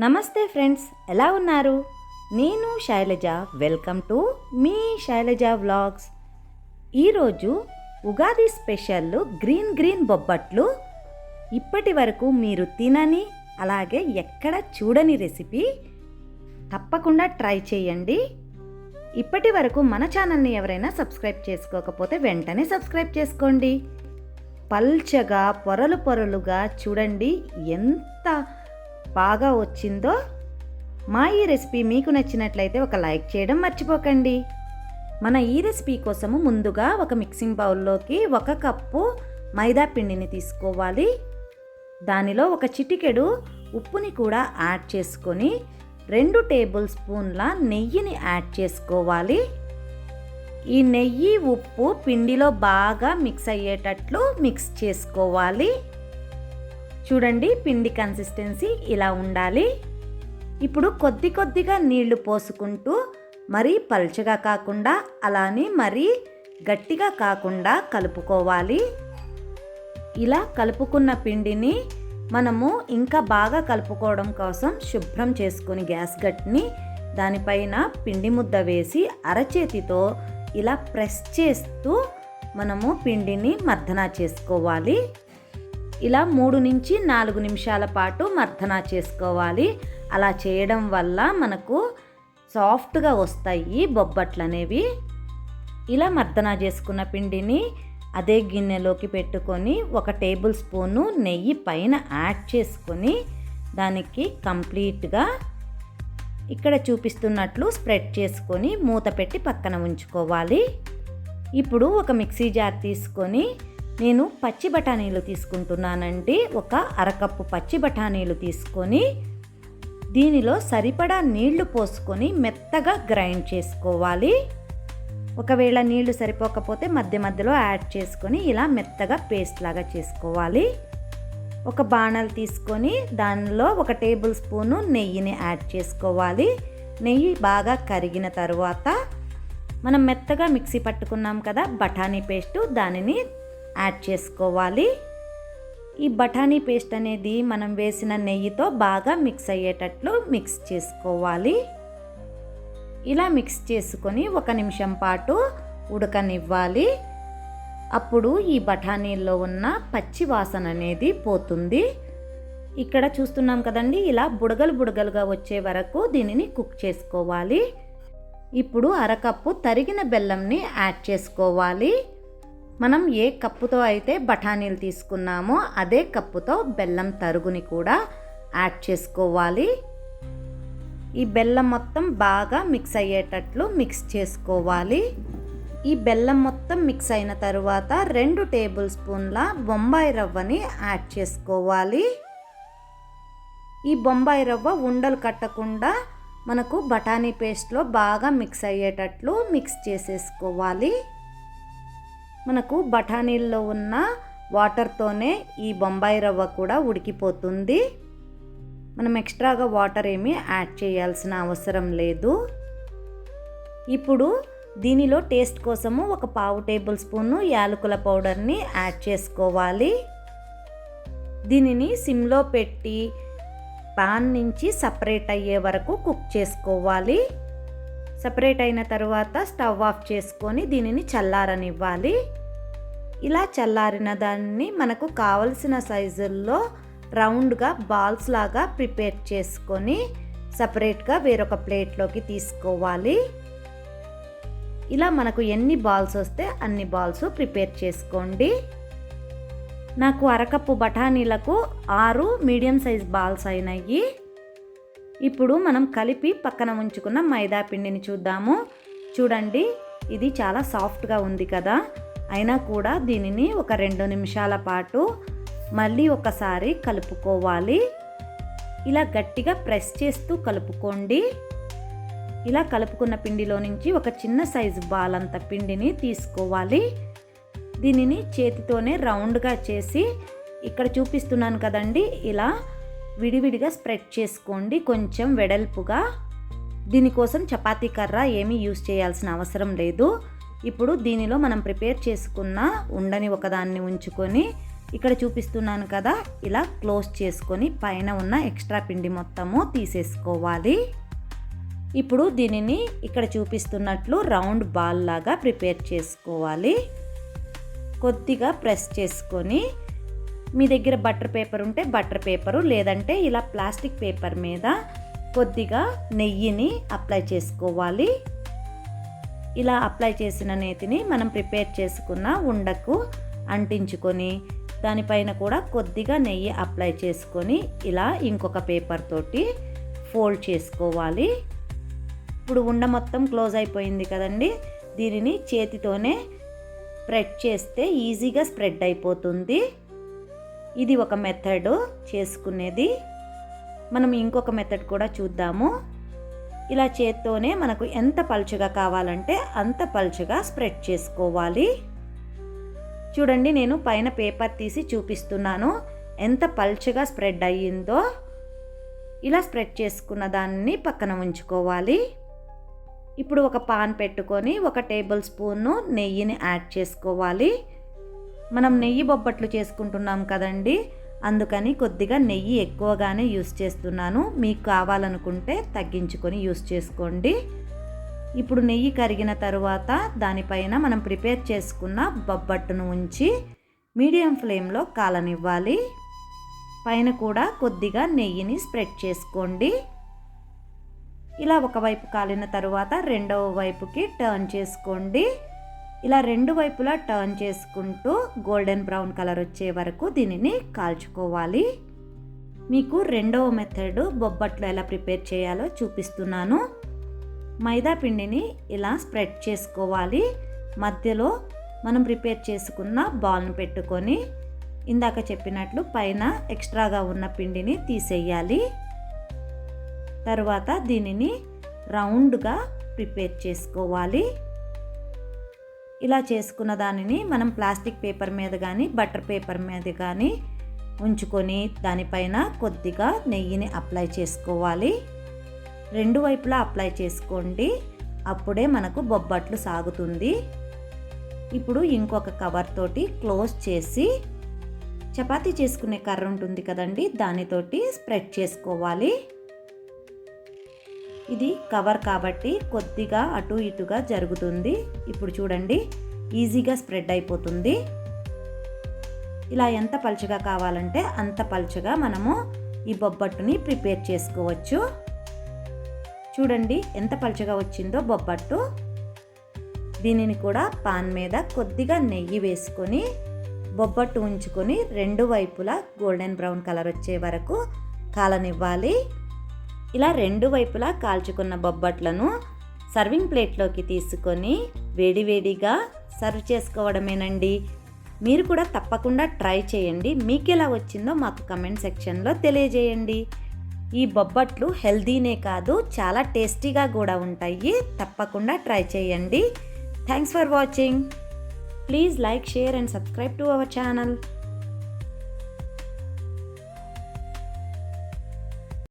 నమస్తే ఫ్రెండ్స్ ఎలా ఉన్నారు? నేను శైలజ. వెల్కమ్ టు మీ శైలజ వ్లాగ్స్. ఈరోజు Ugadi special green green bobbatlu. ఇప్పటి వరకు మీరు తినని అలాగే ఎక్కడ చూడని రెసిపీ తప్పకుండా ట్రై చేయండి. ఇప్పటి వరకు మన ఛానల్ని ఎవరైనా సబ్స్క్రైబ్ చేసుకోకపోతే వెంటనే సబ్స్క్రైబ్ చేసుకోండి. పల్చగా పొరలు పొరలుగా చూడండి. ఎంత బాగా వచ్చిందో మా ఈ రెసిపీ మీకు నచ్చినట్లయితే ఒక లైక్ చేయడం మర్చిపోకండి. మన ఈ రెసిపీ కోసము ముందుగా ఒక మిక్సింగ్ బౌల్లోకి ఒక కప్పు మైదా పిండిని తీసుకోవాలి. దానిలో ఒక చిటికెడు ఉప్పుని కూడా యాడ్ చేసుకొని రెండు టేబుల్ స్పూన్ల నెయ్యిని యాడ్ చేసుకోవాలి. ఈ నెయ్యి ఉప్పు పిండిలో బాగా మిక్స్ అయ్యేటట్లు మిక్స్ చేసుకోవాలి. చూడండి పిండి కన్సిస్టెన్సీ ఇలా ఉండాలి. ఇప్పుడు కొద్ది కొద్దిగా నీళ్ళు పోసుకుంటూ మరీ పల్చగా కాకుండా అలానే మరీ గట్టిగా కాకుండా కలుపుకోవాలి. ఇలా కలుపుకున్న పిండిని మనము ఇంకా బాగా కలుపుకోవడం కోసం శుభ్రం చేసుకుని గ్యాస్ గట్టిని దానిపైన పిండి ముద్ద వేసి అరచేతితో ఇలా ప్రెస్ చేస్తూ మనము పిండిని మర్దనా చేసుకోవాలి. ఇలా మూడు నుంచి నాలుగు నిమిషాల పాటు మర్దనా చేసుకోవాలి. అలా చేయడం వల్ల మనకు సాఫ్ట్గా వస్తాయి బొబ్బట్లు అనేవి ఇలా మర్దనా చేసుకున్న పిండిని అదే గిన్నెలోకి పెట్టుకొని ఒక టేబుల్ స్పూను నెయ్యి పైన యాడ్ చేసుకొని దానికి కంప్లీట్గా ఇక్కడ చూపిస్తున్నట్లు స్ప్రెడ్ చేసుకొని మూత పెట్టి పక్కన ఉంచుకోవాలి. ఇప్పుడు ఒక మిక్సీ జార్ తీసుకొని నేను పచ్చి బఠానీలు తీసుకుంటున్నానండి. ఒక అరకప్పు పచ్చి బఠానీలు తీసుకొని దీనిలో సరిపడా నీళ్ళు పోసుకొని మెత్తగా గ్రైండ్ చేసుకోవాలి. ఒకవేళ నీళ్ళు సరిపోకపోతే మధ్య మధ్యలో యాడ్ చేసుకొని ఇలా మెత్తగా పేస్ట్ లాగా చేసుకోవాలి. ఒక బాణలు తీసుకొని దానిలో ఒక టేబుల్ స్పూను నెయ్యిని యాడ్ చేసుకోవాలి. నెయ్యి బాగా కరిగిన తర్వాత మనం మెత్తగా మిక్సీ పట్టుకున్నాం కదా బఠానీ పేస్టు దానిని యాడ్ చేసుకోవాలి. ఈ బఠానీ పేస్ట్ అనేది మనం వేసిన నెయ్యితో బాగా మిక్స్ అయ్యేటట్లు మిక్స్ చేసుకోవాలి. ఇలా మిక్స్ చేసుకొని ఒక నిమిషం పాటు ఉడకనివ్వాలి. అప్పుడు ఈ బఠానీల్లో ఉన్న పచ్చి వాసన అనేది పోతుంది. ఇక్కడ చూస్తున్నాం కదండి ఇలా బుడగలు బుడగలుగా వచ్చే వరకు దీనిని కుక్ చేసుకోవాలి. ఇప్పుడు అరకప్పు తరిగిన బెల్లంని యాడ్ చేసుకోవాలి. మనం ఏ కప్పుతో అయితే బఠానీలు తీసుకున్నామో అదే కప్పుతో బెల్లం తరుగుని కూడా యాడ్ చేసుకోవాలి. ఈ బెల్లం మొత్తం బాగా మిక్స్ అయ్యేటట్లు మిక్స్ చేసుకోవాలి. ఈ బెల్లం మొత్తం మిక్స్ అయిన తరువాత రెండు టేబుల్ స్పూన్ల బొంబాయి రవ్వని యాడ్ చేసుకోవాలి. ఈ బొంబాయి రవ్వ ఉండలు కట్టకుండా మనకు బఠానీ పేస్ట్లో బాగా మిక్స్ అయ్యేటట్లు మిక్స్ చేసేసుకోవాలి. మనకు బఠానీల్లో ఉన్న వాటర్తోనే ఈ బొంబాయి రవ్వ కూడా ఉడికిపోతుంది. మనం ఎక్స్ట్రాగా వాటర్ ఏమీ యాడ్ చేయాల్సిన అవసరం లేదు. ఇప్పుడు దీనిలో టేస్ట్ కోసము ఒక పావు టేబుల్ స్పూను యాలకుల పౌడర్ని యాడ్ చేసుకోవాలి. దీనిని సిమ్లో పెట్టి పాన్ నుంచి సపరేట్ అయ్యే వరకు కుక్ చేసుకోవాలి. సపరేట్ అయిన తర్వాత స్టవ్ ఆఫ్ చేసుకొని దీనిని చల్లారనివ్వాలి. ఇలా చల్లారిన దాన్ని మనకు కావలసిన సైజుల్లో రౌండ్గా బాల్స్ లాగా ప్రిపేర్ చేసుకొని సపరేట్గా వేరొక ప్లేట్లోకి తీసుకోవాలి. ఇలా మనకు ఎన్ని బాల్స్ వస్తే అన్ని బాల్స్ ప్రిపేర్ చేసుకోండి. నాకు అరకప్పు బఠానీలకు ఆరు మీడియం సైజ్ బాల్స్ అయినాయి. ఇప్పుడు మనం కలిపి పక్కన ఉంచుకున్న మైదా పిండిని చూద్దాము. చూడండి ఇది చాలా సాఫ్ట్గా ఉంది కదా. అయినా కూడా దీనిని ఒక రెండు నిమిషాల పాటు మళ్ళీ ఒకసారి కలుపుకోవాలి. ఇలా గట్టిగా ప్రెస్ చేస్తూ కలుపుకోండి. ఇలా కలుపుకున్న పిండిలో నుంచి ఒక చిన్న సైజు బాల్ అంత పిండిని తీసుకోవాలి. దీనిని చేతితోనే రౌండ్గా చేసి ఇక్కడ చూపిస్తున్నాను కదండి ఇలా విడివిడిగా స్ప్రెడ్ చేసుకోండి. కొంచెం వెడల్పుగా. దీనికోసం చపాతీ కర్ర ఏమీ యూస్ చేయాల్సిన అవసరం లేదు. ఇప్పుడు దీనిలో మనం ప్రిపేర్ చేసుకున్న ఉండని ఒకదాన్ని ఉంచుకొని ఇక్కడ చూపిస్తున్నాను కదా ఇలా క్లోజ్ చేసుకొని పైన ఉన్న ఎక్స్ట్రా పిండి మొత్తము తీసేసుకోవాలి. ఇప్పుడు దీనిని ఇక్కడ చూపిస్తున్నట్లు రౌండ్ బాల్ లాగా ప్రిపేర్ చేసుకోవాలి. కొద్దిగా ప్రెస్ చేసుకొని మీ దగ్గర బటర్ పేపర్ ఉంటే బటర్ పేపరు లేదంటే ఇలా ప్లాస్టిక్ పేపర్ మీద కొద్దిగా నెయ్యిని అప్లై చేసుకోవాలి. ఇలా అప్లై చేసిన నేతిని మనం ప్రిపేర్ చేసుకున్న ఉండకు అంటించుకొని దానిపైన కూడా కొద్దిగా నెయ్యి అప్లై చేసుకొని ఇలా ఇంకొక పేపర్ తోటి ఫోల్డ్ చేసుకోవాలి. ఇప్పుడు ఉండ మొత్తం క్లోజ్ అయిపోయింది కదండి. దీనిని చేతితోనే స్ప్రెడ్ చేస్తే ఈజీగా స్ప్రెడ్ అయిపోతుంది. ఇది ఒక మెథడ్ చేసుకునేది. మనం ఇంకొక మెథడ్ కూడా చూద్దాము. ఇలా చేత్తోనే మనకు ఎంత పలుచగా కావాలంటే అంత పలుచగా స్ప్రెడ్ చేసుకోవాలి. చూడండి నేను పైన పేపర్ తీసి చూపిస్తున్నాను. ఎంత పల్చగా స్ప్రెడ్ అయ్యిందో. ఇలా స్ప్రెడ్ చేసుకున్న దాన్ని పక్కన ఉంచుకోవాలి. ఇప్పుడు ఒక పాన్ పెట్టుకొని ఒక టేబుల్ స్పూన్ నెయ్యిని యాడ్ చేసుకోవాలి. మనం నెయ్యి బొబ్బట్లు చేసుకుంటున్నాం కదండి. అందుకని కొద్దిగా నెయ్యి ఎక్కువగానే యూస్ చేస్తున్నాను. మీకు కావాలనుకుంటే తగ్గించుకొని యూస్ చేసుకోండి. ఇప్పుడు నెయ్యి కరిగిన తరువాత దానిపైన మనం ప్రిపేర్ చేసుకున్న బొబ్బట్టును ఉంచి మీడియం ఫ్లేమ్లో కాలనివ్వాలి. పైన కూడా కొద్దిగా నెయ్యిని స్ప్రెడ్ చేసుకోండి. ఇలా ఒకవైపు కాలిన తరువాత రెండవ వైపుకి టర్న్ చేసుకోండి. ఇలా రెండు వైపులా టర్న్ చేసుకుంటూ గోల్డెన్ బ్రౌన్ కలర్ వచ్చే వరకు దీనిని కాల్చుకోవాలి. మీకు రెండవ మెథడ్ బొబ్బట్లు ఎలా ప్రిపేర్ చేయాలో చూపిస్తున్నాను. మైదా పిండిని ఇలా స్ప్రెడ్ చేసుకోవాలి. మధ్యలో మనం ప్రిపేర్ చేసుకున్న బాల్ను పెట్టుకొని ఇందాక చెప్పినట్లు పైన ఎక్స్ట్రాగా ఉన్న పిండిని తీసేయాలి. తర్వాత దీనిని రౌండ్గా ప్రిపేర్ చేసుకోవాలి. ఇలా చేసుకున్న దానిని మనం ప్లాస్టిక్ పేపర్ మీద కానీ బటర్ పేపర్ మీద కానీ ఉంచుకొని దానిపైన కొద్దిగా నెయ్యిని అప్లై చేసుకోవాలి. రెండు వైపులా అప్లై చేసుకోండి. అప్పుడే మనకు బొబ్బట్లు సాగుతుంది. ఇప్పుడు ఇంకొక కవర్ తోటి క్లోజ్ చేసి చపాతీ చేసుకునే కర్ర ఉంటుంది కదండి దానితోటి స్ప్రెడ్ చేసుకోవాలి. ఇది కవర్ కాబట్టి కొద్దిగా అటు ఇటుగా జరుగుతుంది. ఇప్పుడు చూడండి ఈజీగా స్ప్రెడ్ అయిపోతుంది. ఇలా ఎంత పలుచగా కావాలంటే అంత పలుచగా మనము ఈ బొబ్బట్టుని ప్రిపేర్ చేసుకోవచ్చు. చూడండి ఎంత పలుచగా వచ్చిందో బొబ్బట్టు. దీనిని కూడా పాన్ మీద కొద్దిగా నెయ్యి వేసుకొని బొబ్బట్టు ఉంచుకొని రెండు వైపులా గోల్డెన్ బ్రౌన్ కలర్ వచ్చే వరకు కాలనివ్వాలి. ఇలా రెండు వైపులా కాల్చుకున్న బొబ్బట్లను సర్వింగ్ ప్లేట్లోకి తీసుకొని వేడివేడిగా సర్వ్ చేసుకోవడమేనండి. మీరు కూడా తప్పకుండా ట్రై చేయండి. మీకు ఎలా వచ్చిందో మాకు కమెంట్ సెక్షన్లో తెలియజేయండి. ఈ బొబ్బట్లు హెల్దీనే కాదు చాలా టేస్టీగా కూడా ఉంటాయి. తప్పకుండా ట్రై చేయండి. Thanks for watching. Please like share and subscribe to our channel.